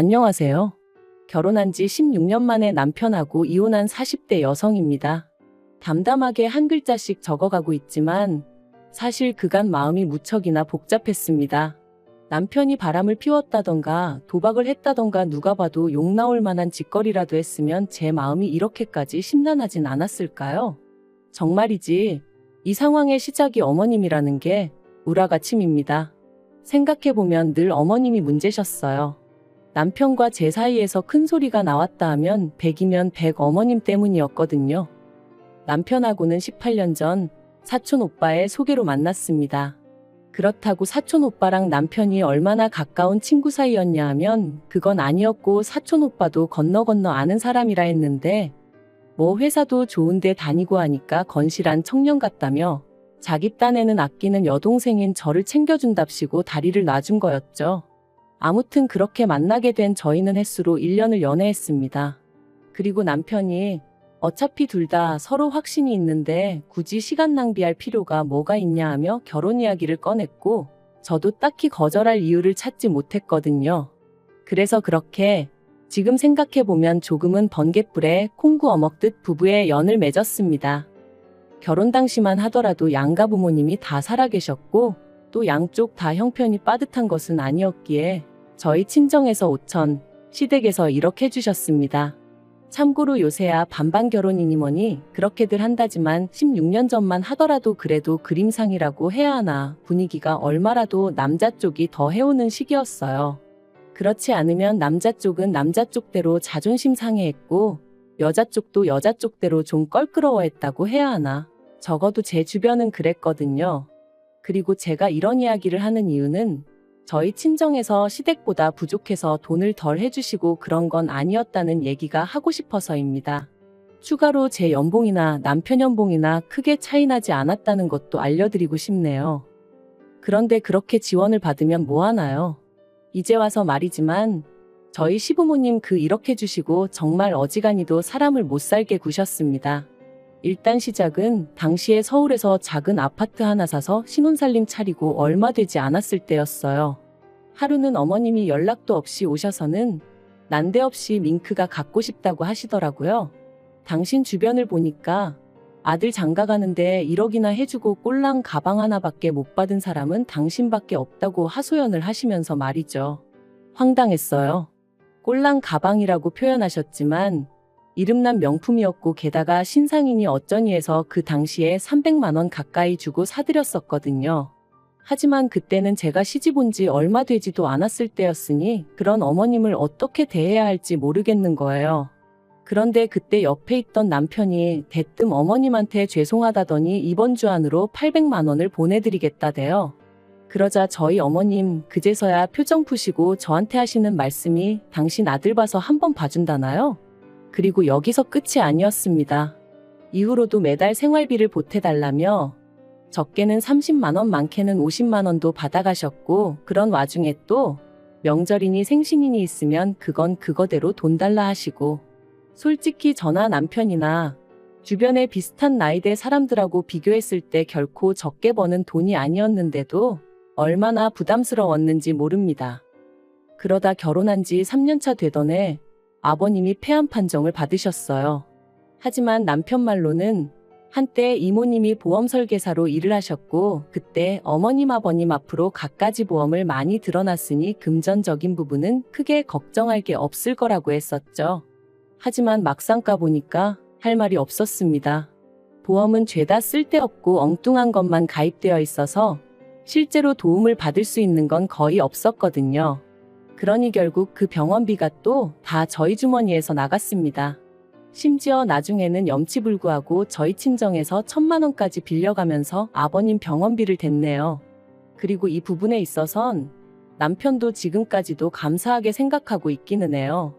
안녕하세요. 결혼한 지 16년 만에 남편하고 이혼한 40대 여성입니다. 담담하게 한 글자씩 적어가고 있지만 사실 그간 마음이 무척이나 복잡했습니다. 남편이 바람을 피웠다던가 도박을 했다던가 누가 봐도 욕 나올 만한 짓거리라도 했으면 제 마음이 이렇게까지 심란하진 않았을까요? 정말이지 이 상황의 시작이 어머님이라는 게 우라가 침입니다. 생각해보면 늘 어머님이 문제셨어요. 남편과 제 사이에서 큰 소리가 나왔다 하면 100이면 100 어머님 때문이었거든요. 남편하고는 18년 전 사촌 오빠의 소개로 만났습니다. 그렇다고 사촌 오빠랑 남편이 얼마나 가까운 친구 사이였냐 하면 그건 아니었고 사촌 오빠도 건너 건너 아는 사람이라 했는데 뭐 회사도 좋은데 다니고 하니까 건실한 청년 같다며 자기 딴에는 아끼는 여동생인 저를 챙겨준답시고 다리를 놔준 거였죠. 아무튼 그렇게 만나게 된 저희는 횟수로 1년을 연애했습니다. 그리고 남편이 어차피 둘 다 서로 확신이 있는데 굳이 시간 낭비할 필요가 뭐가 있냐 하며 결혼 이야기를 꺼냈고 저도 딱히 거절할 이유를 찾지 못했거든요. 그래서 그렇게 지금 생각해보면 조금은 번갯불에 콩구 어먹듯 부부의 연을 맺었습니다. 결혼 당시만 하더라도 양가 부모님이 다 살아계셨고 또 양쪽 다 형편이 빠듯한 것은 아니었기에 저희 친정에서 5천, 시댁에서 1억 해주셨습니다. 참고로 요새야 반반 결혼이니 뭐니 그렇게들 한다지만 16년 전만 하더라도 그래도 그림상이라고 해야 하나 분위기가 얼마라도 남자 쪽이 더 해오는 시기였어요. 그렇지 않으면 남자 쪽은 남자 쪽대로 자존심 상해했고 여자 쪽도 여자 쪽대로 좀 껄끄러워했다고 해야 하나 적어도 제 주변은 그랬거든요. 그리고 제가 이런 이야기를 하는 이유는 저희 친정에서 시댁보다 부족해서 돈을 덜 해주시고 그런 건 아니었다는 얘기가 하고 싶어서입니다. 추가로 제 연봉이나 남편 연봉이나 크게 차이나지 않았다는 것도 알려드리고 싶네요. 그런데 그렇게 지원을 받으면 뭐하나요? 이제 와서 말이지만 저희 시부모님 그 이렇게 주시고 정말 어지간히도 사람을 못 살게 구셨습니다. 일단 시작은 당시에 서울에서 작은 아파트 하나 사서 신혼살림 차리고 얼마 되지 않았을 때였어요. 하루는 어머님이 연락도 없이 오셔서는 난데없이 밍크가 갖고 싶다고 하시더라고요. 당신 주변을 보니까 아들 장가 가는데 1억이나 해주고 꼴랑 가방 하나밖에 못 받은 사람은 당신밖에 없다고 하소연을 하시면서 말이죠. 황당했어요. 꼴랑 가방이라고 표현하셨지만 이름난 명품이었고 게다가 신상이니 어쩌니 해서 그 당시에 300만 원 가까이 주고 사드렸었거든요. 하지만 그때는 제가 시집 온 지 얼마 되지도 않았을 때였으니 그런 어머님을 어떻게 대해야 할지 모르겠는 거예요. 그런데 그때 옆에 있던 남편이 대뜸 어머님한테 죄송하다더니 이번 주 안으로 800만 원을 보내드리겠다대요. 그러자 저희 어머님 그제서야 표정 푸시고 저한테 하시는 말씀이 당신 아들 봐서 한번 봐준다나요? 그리고 여기서 끝이 아니었습니다. 이후로도 매달 생활비를 보태달라며 적게는 30만원, 많게는 50만원도 받아가셨고, 그런 와중에 또 명절이니 생신이니 있으면 그건 그거대로 돈 달라 하시고, 솔직히 저나 남편이나 주변에 비슷한 나이대 사람들하고 비교했을 때 결코 적게 버는 돈이 아니었는데도 얼마나 부담스러웠는지 모릅니다. 그러다 결혼한 지 3년차 되던 해 아버님이 폐암 판정을 받으셨어요. 하지만 남편 말로는 한때 이모님이 보험 설계사로 일을 하셨고 그때 어머님 아버님 앞으로 갖가지 보험을 많이 들어놨으니 금전적인 부분은 크게 걱정할 게 없을 거라고 했었죠. 하지만 막상 까보니까 할 말이 없었습니다. 보험은 죄다 쓸데없고 엉뚱한 것만 가입되어 있어서 실제로 도움을 받을 수 있는 건 거의 없었거든요. 그러니 결국 그 병원비가 또 다 저희 주머니에서 나갔습니다. 심지어 나중에는 염치불구하고 저희 친정에서 천만 원까지 빌려가면서 아버님 병원비를 댔네요. 그리고 이 부분에 있어선 남편도 지금까지도 감사하게 생각하고 있기는 해요.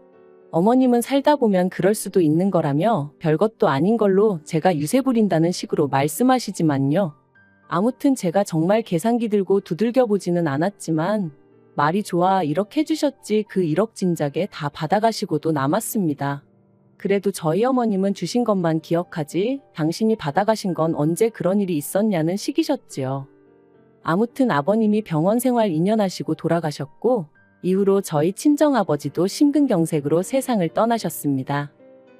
어머님은 살다 보면 그럴 수도 있는 거라며 별것도 아닌 걸로 제가 유세 부린다는 식으로 말씀하시지만요. 아무튼 제가 정말 계산기 들고 두들겨 보지는 않았지만 말이 좋아 이렇게 해주셨지 그 1억 진작에 다 받아가시고도 남았습니다. 그래도 저희 어머님은 주신 것만 기억하지 당신이 받아가신 건 언제 그런 일이 있었냐는 식이셨지요. 아무튼 아버님이 병원 생활 2년 하시고 돌아가셨고 이후로 저희 친정아버지도 심근경색으로 세상을 떠나셨습니다.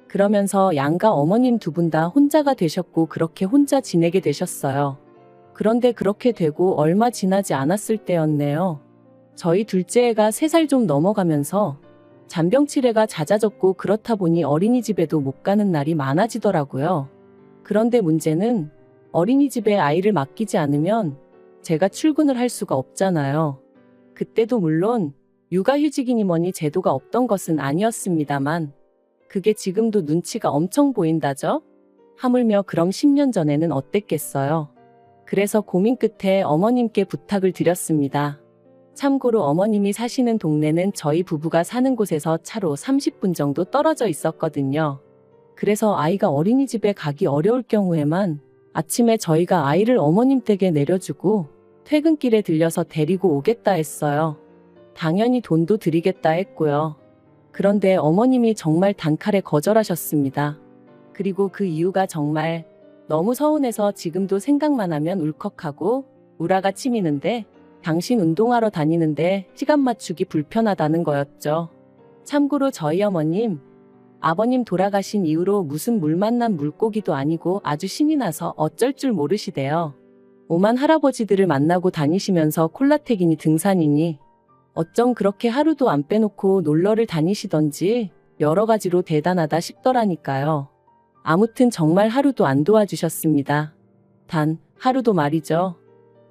그러면서 양가 어머님 두 분 다 혼자가 되셨고 그렇게 혼자 지내게 되셨어요. 그런데 그렇게 되고 얼마 지나지 않았을 때였네요. 저희 둘째 애가 3살 좀 넘어가면서 잔병 치레가 잦아졌고 그렇다 보니 어린이집에도 못 가는 날이 많아지더라고요. 그런데 문제는 어린이집에 아이를 맡기지 않으면 제가 출근을 할 수가 없잖아요. 그때도 물론 육아휴직이니 뭐니 제도가 없던 것은 아니었습니다만 그게 지금도 눈치가 엄청 보인다죠? 하물며 그럼 10년 전에는 어땠겠어요? 그래서 고민 끝에 어머님께 부탁을 드렸습니다. 참고로 어머님이 사시는 동네는 저희 부부가 사는 곳에서 차로 30분 정도 떨어져 있었거든요. 그래서 아이가 어린이집에 가기 어려울 경우에만 아침에 저희가 아이를 어머님 댁에 내려주고 퇴근길에 들려서 데리고 오겠다 했어요. 당연히 돈도 드리겠다 했고요. 그런데 어머님이 정말 단칼에 거절하셨습니다. 그리고 그 이유가 정말 너무 서운해서 지금도 생각만 하면 울컥하고 우라가 치미는데 당신 운동하러 다니는데 시간 맞추기 불편하다는 거였죠. 참고로 저희 어머님, 아버님 돌아가신 이후로 무슨 물 만난 물고기도 아니고 아주 신이 나서 어쩔 줄 모르시대요. 오만 할아버지들을 만나고 다니시면서 콜라텍이니 등산이니 어쩜 그렇게 하루도 안 빼놓고 놀러를 다니시던지 여러 가지로 대단하다 싶더라니까요. 아무튼 정말 하루도 안 도와주셨습니다. 단, 하루도 말이죠.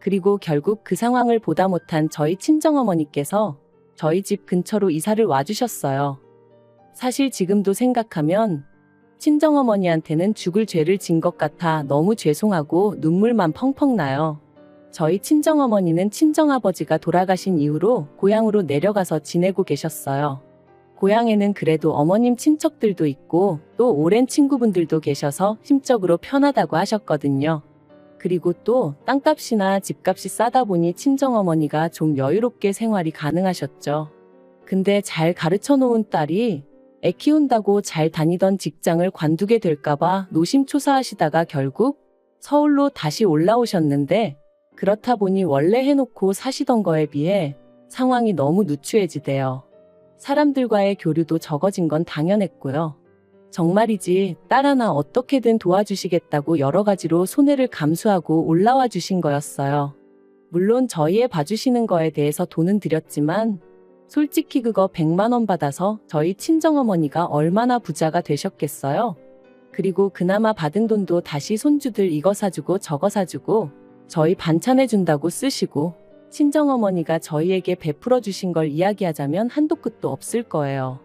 그리고 결국 그 상황을 보다 못한 저희 친정어머니께서 저희 집 근처로 이사를 와주셨어요. 사실 지금도 생각하면 친정어머니한테는 죽을 죄를 진 것 같아 너무 죄송하고 눈물만 펑펑 나요. 저희 친정어머니는 친정아버지가 돌아가신 이후로 고향으로 내려가서 지내고 계셨어요. 고향에는 그래도 어머님 친척들도 있고 또 오랜 친구분들도 계셔서 심적으로 편하다고 하셨거든요. 그리고 또 땅값이나 집값이 싸다 보니 친정어머니가 좀 여유롭게 생활이 가능하셨죠. 근데 잘 가르쳐 놓은 딸이 애 키운다고 잘 다니던 직장을 관두게 될까봐 노심초사하시다가 결국 서울로 다시 올라오셨는데 그렇다 보니 원래 해놓고 사시던 거에 비해 상황이 너무 누추해지대요. 사람들과의 교류도 적어진 건 당연했고요. 정말이지 딸 하나 어떻게든 도와주시겠다고 여러 가지로 손해를 감수하고 올라와 주신 거였어요. 물론 저희 애 봐주시는 거에 대해서 돈은 드렸지만 솔직히 그거 100만 원 받아서 저희 친정어머니가 얼마나 부자가 되셨겠어요? 그리고 그나마 받은 돈도 다시 손주들 이거 사주고 저거 사주고 저희 반찬해준다고 쓰시고 친정어머니가 저희에게 베풀어 주신 걸 이야기하자면 한도 끝도 없을 거예요.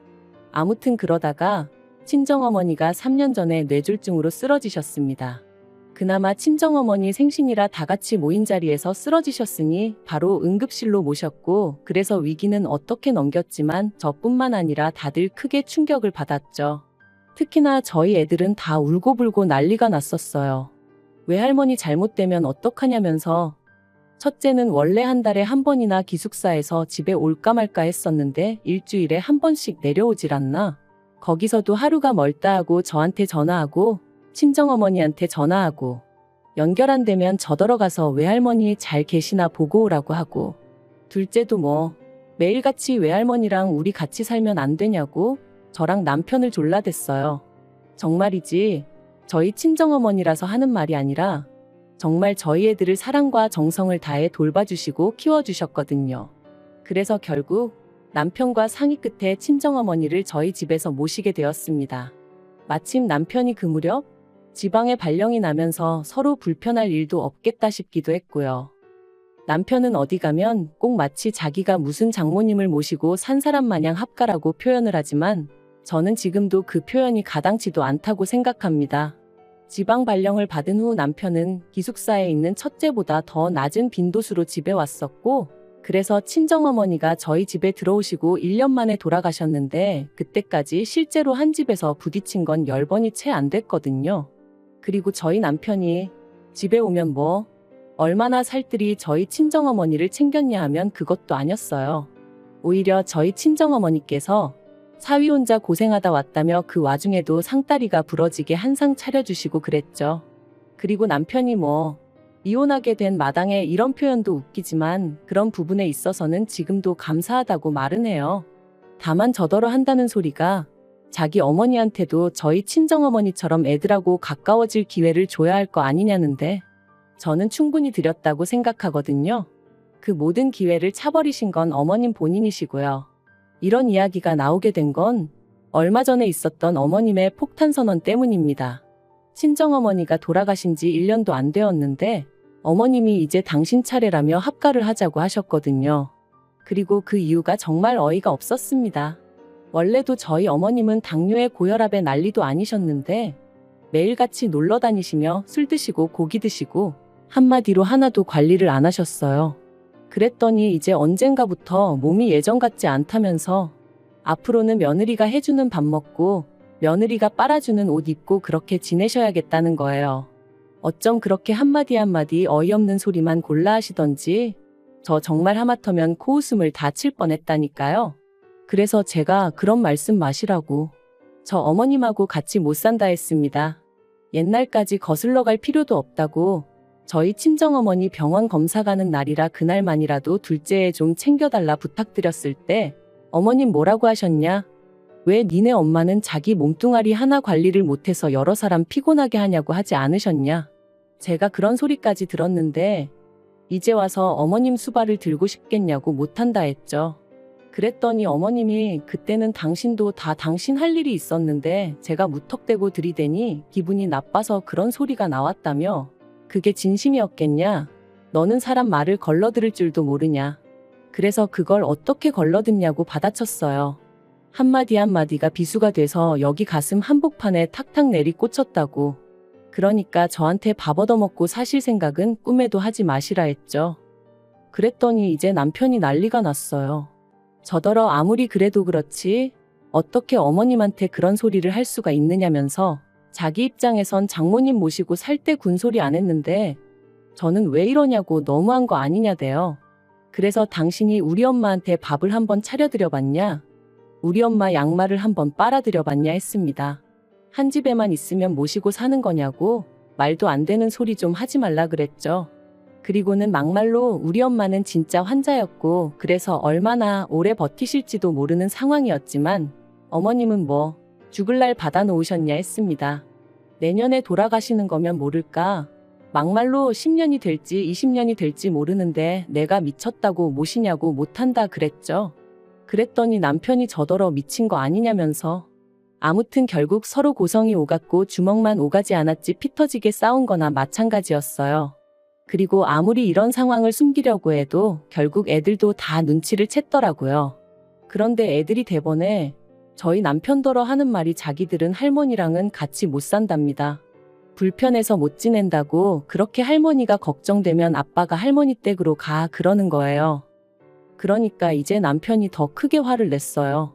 아무튼 그러다가 친정어머니가 3년 전에 뇌졸중으로 쓰러지셨습니다. 그나마 친정어머니 생신이라 다 같이 모인 자리에서 쓰러지셨으니 바로 응급실로 모셨고 그래서 위기는 어떻게 넘겼지만 저뿐만 아니라 다들 크게 충격을 받았죠. 특히나 저희 애들은 다 울고불고 난리가 났었어요. 외할머니 잘못되면 어떡하냐면서 첫째는 원래 한 달에 한 번이나 기숙사에서 집에 올까 말까 했었는데 일주일에 한 번씩 내려오질 않나? 거기서도 하루가 멀다 하고 저한테 전화하고 친정어머니한테 전화하고 연결 안 되면 저더러 가서 외할머니 잘 계시나 보고 오라고 하고 둘째도 뭐 매일같이 외할머니랑 우리 같이 살면 안 되냐고 저랑 남편을 졸라댔어요. 정말이지 저희 친정어머니라서 하는 말이 아니라 정말 저희 애들을 사랑과 정성을 다해 돌봐주시고 키워주셨거든요. 그래서 결국 남편과 상의 끝에 친정어머니를 저희 집에서 모시게 되었습니다. 마침 남편이 그 무렵 지방에 발령이 나면서 서로 불편할 일도 없겠다 싶기도 했고요. 남편은 어디 가면 꼭 마치 자기가 무슨 장모님을 모시고 산 사람 마냥 합가라고 표현을 하지만 저는 지금도 그 표현이 가당치도 않다고 생각합니다. 지방 발령을 받은 후 남편은 기숙사에 있는 첫째보다 더 낮은 빈도수로 집에 왔었고 그래서 친정어머니가 저희 집에 들어오시고 1년 만에 돌아가셨는데 그때까지 실제로 한 집에서 부딪힌 건 10번이 채 안 됐거든요. 그리고 저희 남편이 집에 오면 뭐 얼마나 살뜰히 저희 친정어머니를 챙겼냐 하면 그것도 아니었어요. 오히려 저희 친정어머니께서 사위 혼자 고생하다 왔다며 그 와중에도 상다리가 부러지게 한 상 차려주시고 그랬죠. 그리고 남편이 뭐 이혼하게 된 마당에 이런 표현도 웃기지만 그런 부분에 있어서는 지금도 감사하다고 말은 해요. 다만 저더러 한다는 소리가 자기 어머니한테도 저희 친정어머니처럼 애들하고 가까워질 기회를 줘야 할 거 아니냐는데 저는 충분히 드렸다고 생각하거든요. 그 모든 기회를 차버리신 건 어머님 본인이시고요. 이런 이야기가 나오게 된 건 얼마 전에 있었던 어머님의 폭탄 선언 때문입니다. 친정어머니가 돌아가신 지 1년도 안 되었는데 어머님이 이제 당신 차례라며 합가를 하자고 하셨거든요. 그리고 그 이유가 정말 어이가 없었습니다. 원래도 저희 어머님은 당뇨에 고혈압에 난리도 아니셨는데 매일같이 놀러 다니시며 술 드시고 고기 드시고 한마디로 하나도 관리를 안 하셨어요. 그랬더니 이제 언젠가부터 몸이 예전 같지 않다면서 앞으로는 며느리가 해주는 밥 먹고 며느리가 빨아주는 옷 입고 그렇게 지내셔야겠다는 거예요. 어쩜 그렇게 한마디 한마디 어이없는 소리만 골라 하시던지 저 정말 하마터면 코웃음을 다칠 뻔했다니까요. 그래서 제가 그런 말씀 마시라고 저 어머님하고 같이 못 산다 했습니다. 옛날까지 거슬러 갈 필요도 없다고 저희 친정어머니 병원 검사 가는 날이라 그날만이라도 둘째에 좀 챙겨달라 부탁드렸을 때 어머님 뭐라고 하셨냐? 왜 니네 엄마는 자기 몸뚱아리 하나 관리를 못해서 여러 사람 피곤하게 하냐고 하지 않으셨냐? 제가 그런 소리까지 들었는데 이제 와서 어머님 수발을 들고 싶겠냐고 못한다 했죠. 그랬더니 어머님이 그때는 당신도 다 당신 할 일이 있었는데 제가 무턱대고 들이대니 기분이 나빠서 그런 소리가 나왔다며 그게 진심이었겠냐? 너는 사람 말을 걸러들을 줄도 모르냐? 그래서 그걸 어떻게 걸러듣냐고 받아쳤어요. 한마디 한마디가 비수가 돼서 여기 가슴 한복판에 탁탁 내리 꽂혔다고. 그러니까 저한테 밥 얻어먹고 사실 생각은 꿈에도 하지 마시라 했죠. 그랬더니 이제 남편이 난리가 났어요. 저더러 아무리 그래도 그렇지 어떻게 어머님한테 그런 소리를 할 수가 있느냐면서 자기 입장에선 장모님 모시고 살 때 군소리 안 했는데 저는 왜 이러냐고 너무한 거 아니냐대요. 그래서 당신이 우리 엄마한테 밥을 한번 차려드려 봤냐? 우리 엄마 양말을 한번 빨아드려 봤냐 했습니다. 한 집에만 있으면 모시고 사는 거냐고 말도 안 되는 소리 좀 하지 말라 그랬죠. 그리고는 막말로 우리 엄마는 진짜 환자였고 그래서 얼마나 오래 버티실지도 모르는 상황이었지만 어머님은 뭐 죽을 날 받아놓으셨냐 했습니다. 내년에 돌아가시는 거면 모를까? 막말로 10년이 될지 20년이 될지 모르는데 내가 미쳤다고 모시냐고 못한다 그랬죠. 그랬더니 남편이 저더러 미친 거 아니냐면서 아무튼 결국 서로 고성이 오갔고 주먹만 오가지 않았지 피 터지게 싸운 거나 마찬가지였어요. 그리고 아무리 이런 상황을 숨기려고 해도 결국 애들도 다 눈치를 챘더라고요. 그런데 애들이 대번에 저희 남편더러 하는 말이 자기들은 할머니랑은 같이 못 산답니다. 불편해서 못 지낸다고 그렇게 할머니가 걱정되면 아빠가 할머니 댁으로 가 그러는 거예요. 그러니까 이제 남편이 더 크게 화를 냈어요.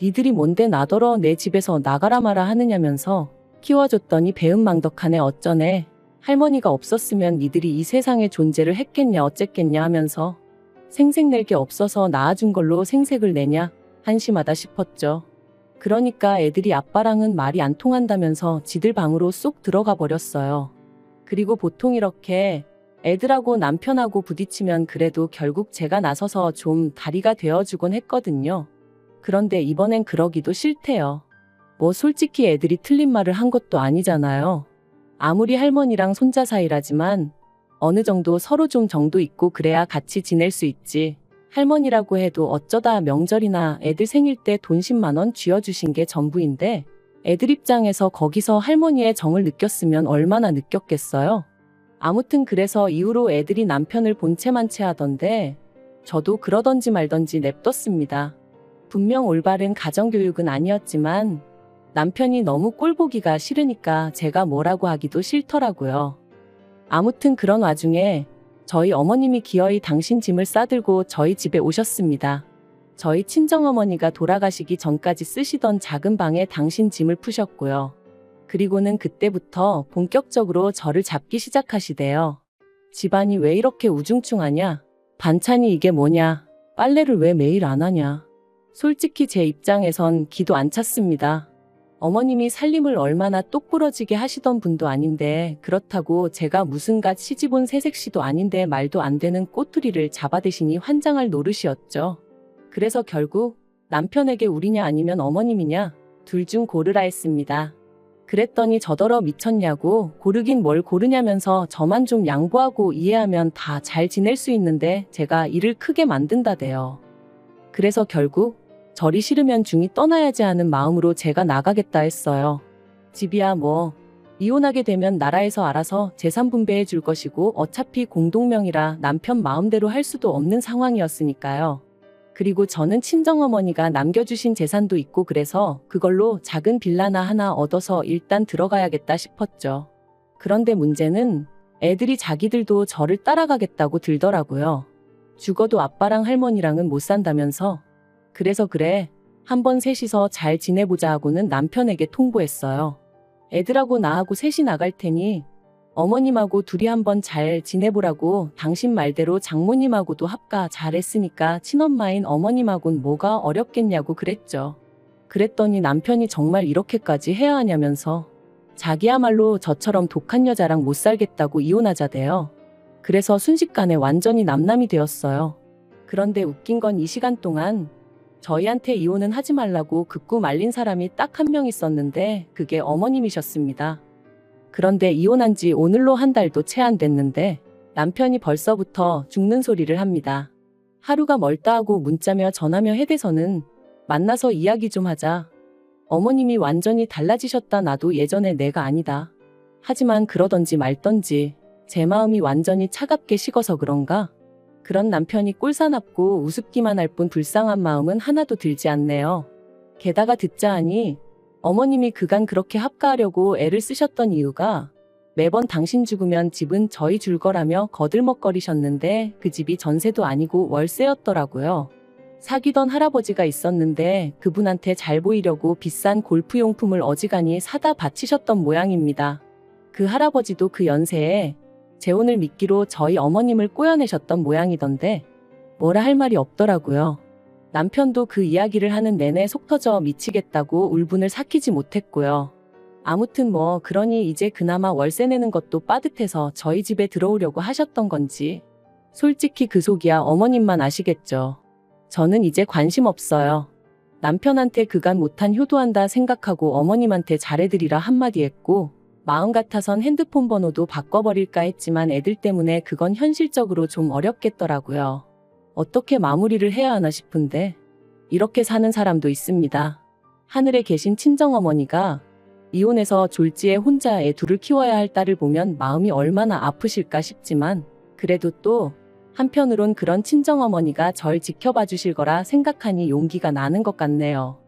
니들이 뭔데 나더러 내 집에서 나가라 마라 하느냐면서 키워줬더니 배은망덕하네 어쩌네. 할머니가 없었으면 니들이 이 세상에 존재를 했겠냐 어쨌겠냐 하면서 생색 낼 게 없어서 낳아준 걸로 생색을 내냐 한심하다 싶었죠. 그러니까 애들이 아빠랑은 말이 안 통한다면서 지들 방으로 쏙 들어가 버렸어요. 그리고 보통 이렇게 애들하고 남편하고 부딪히면 그래도 결국 제가 나서서 좀 다리가 되어주곤 했거든요. 그런데 이번엔 그러기도 싫대요. 뭐 솔직히 애들이 틀린 말을 한 것도 아니잖아요. 아무리 할머니랑 손자 사이라지만 어느 정도 서로 좀 정도 있고 그래야 같이 지낼 수 있지. 할머니라고 해도 어쩌다 명절이나 애들 생일 때 돈 10만 원 쥐어주신 게 전부인데 애들 입장에서 거기서 할머니의 정을 느꼈으면 얼마나 느꼈겠어요. 아무튼 그래서 이후로 애들이 남편을 본체만 채하던데 저도 그러던지 말던지 냅뒀습니다. 분명 올바른 가정교육은 아니었지만 남편이 너무 꼴보기가 싫으니까 제가 뭐라고 하기도 싫더라고요. 아무튼 그런 와중에 저희 어머님이 기어이 당신 짐을 싸들고 저희 집에 오셨습니다. 저희 친정어머니가 돌아가시기 전까지 쓰시던 작은 방에 당신 짐을 푸셨고요. 그리고는 그때부터 본격적으로 저를 잡기 시작하시대요. 집안이 왜 이렇게 우중충하냐? 반찬이 이게 뭐냐? 빨래를 왜 매일 안 하냐? 솔직히 제 입장에선 기도 안 찼습니다. 어머님이 살림을 얼마나 똑부러지게 하시던 분도 아닌데 그렇다고 제가 무슨갓 시집온 새색시도 아닌데 말도 안 되는 꼬투리를 잡아대시니 환장할 노릇이었죠. 그래서 결국 남편에게 우리냐 아니면 어머님이냐 둘 중 고르라 했습니다. 그랬더니 저더러 미쳤냐고 고르긴 뭘 고르냐면서 저만 좀 양보하고 이해하면 다 잘 지낼 수 있는데 제가 일을 크게 만든다대요. 그래서 결국 절이 싫으면 중이 떠나야지 하는 마음으로 제가 나가겠다 했어요. 집이야 뭐 이혼하게 되면 나라에서 알아서 재산 분배해 줄 것이고 어차피 공동명이라 남편 마음대로 할 수도 없는 상황이었으니까요. 그리고 저는 친정어머니가 남겨주신 재산도 있고 그래서 그걸로 작은 빌라나 하나 얻어서 일단 들어가야겠다 싶었죠. 그런데 문제는 애들이 자기들도 저를 따라가겠다고 들더라고요. 죽어도 아빠랑 할머니랑은 못 산다면서. 그래서 그래. 한번 셋이서 잘 지내보자 하고는 남편에게 통보했어요. 애들하고 나하고 셋이 나갈 테니 어머님하고 둘이 한번 잘 지내보라고 당신 말대로 장모님하고도 합가 잘했으니까 친엄마인 어머님하고는 뭐가 어렵겠냐고 그랬죠. 그랬더니 남편이 정말 이렇게까지 해야 하냐면서 자기야말로 저처럼 독한 여자랑 못 살겠다고 이혼하자대요. 그래서 순식간에 완전히 남남이 되었어요. 그런데 웃긴 건 이 시간 동안 저희한테 이혼은 하지 말라고 극구 말린 사람이 딱 한 명 있었는데 그게 어머님이셨습니다. 그런데 이혼한 지 오늘로 한 달도 채 안 됐는데 남편이 벌써부터 죽는 소리를 합니다. 하루가 멀다 하고 문자며 전화며 해대서는 만나서 이야기 좀 하자. 어머님이 완전히 달라지셨다 나도 예전에 내가 아니다. 하지만 그러던지 말던지 제 마음이 완전히 차갑게 식어서 그런가? 그런 남편이 꼴사납고 우습기만 할 뿐 불쌍한 마음은 하나도 들지 않네요. 게다가 듣자 하니 어머님이 그간 그렇게 합가하려고 애를 쓰셨던 이유가 매번 당신 죽으면 집은 저희 줄 거라며 거들먹거리셨는데 그 집이 전세도 아니고 월세였더라고요. 사귀던 할아버지가 있었는데 그분한테 잘 보이려고 비싼 골프용품을 어지간히 사다 바치셨던 모양입니다. 그 할아버지도 그 연세에 재혼을 미끼로 저희 어머님을 꼬여내셨던 모양이던데 뭐라 할 말이 없더라고요. 남편도 그 이야기를 하는 내내 속 터져 미치겠다고 울분을 삭히지 못했고요. 아무튼 뭐 그러니 이제 그나마 월세 내는 것도 빠듯해서 저희 집에 들어오려고 하셨던 건지 솔직히 그 속이야 어머님만 아시겠죠. 저는 이제 관심 없어요. 남편한테 그간 못한 효도한다 생각하고 어머님한테 잘해드리라 한마디 했고 마음 같아선 핸드폰 번호도 바꿔버릴까 했지만 애들 때문에 그건 현실적으로 좀 어렵겠더라고요. 어떻게 마무리를 해야 하나 싶은데 이렇게 사는 사람도 있습니다. 하늘에 계신 친정어머니가 이혼해서 졸지에 혼자 애 둘을 키워야 할 딸을 보면 마음이 얼마나 아프실까 싶지만 그래도 또 한편으론 그런 친정어머니가 절 지켜봐 주실 거라 생각하니 용기가 나는 것 같네요.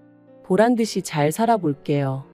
보란 듯이 잘 살아볼게요.